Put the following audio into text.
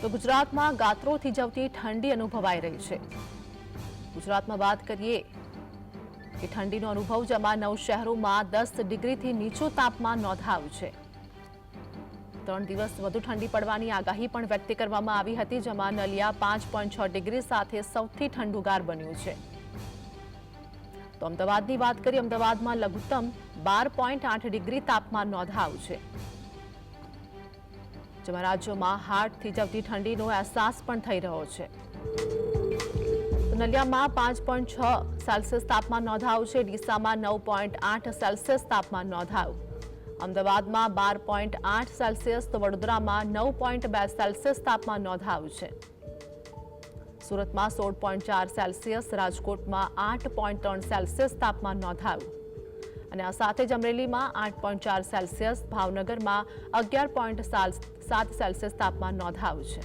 તો ગુજરાતમાં ગાત્રો થીજવતી ઠંડી અનુભવાઈ રહી છે. ગુજરાતમાં વાત કરીએ કે ઠંડીનો અનુભવ જેમાં નવ શહેરોમાં દસ ડિગ્રીથી નીચું તાપમાન નોંધાયું છે. ત્રણ દિવસ વધુ ઠંડી પડવાની આગાહી પણ વ્યક્ત કરવામાં આવી હતી, જેમાં નલિયા પાંચ પોઈન્ટ છ ડિગ્રી સાથે સૌથી ઠંડુગાર બન્યું છે. તો અમદાવાદની વાત કરીએ, અમદાવાદમાં લઘુત્તમ બાર પોઈન્ટ આઠ ડિગ્રી તાપમાન નોંધાયું છે. જેમાં રાજ્યમાં હાર્ટ જવતી ઠંડીનો અહેસાસ પણ થઈ રહ્યો છે. નલિયામાં પાંચ પોઈન્ટ છ સેલ્સિયસ તાપમાન નોંધાયું છે. ડીસામાં નવ પોઈન્ટ આઠ સેલ્સિયસ તાપમાન નોંધાયું. અમદાવાદમાં બાર પોઈન્ટ આઠ સેલ્સિયસ તો વડોદરામાં નવ પોઈન્ટ બે સેલ્સિયસ તાપમાન નોંધાયું છે. સુરતમાં સોળ પોઈન્ટ ચાર સેલ્સિયસ, રાજકોટમાં આઠ પોઈન્ટ ત્રણ સેલ્સિયસ તાપમાન નોંધાયું. અને આ સાથે જ અમરેલીમાં આઠ પોઈન્ટ ચાર સેલ્સિયસ, ભાવનગરમાં અગિયાર પોઈન્ટ સાત સેલ્સિયસ તાપમાન નોંધાયું છે.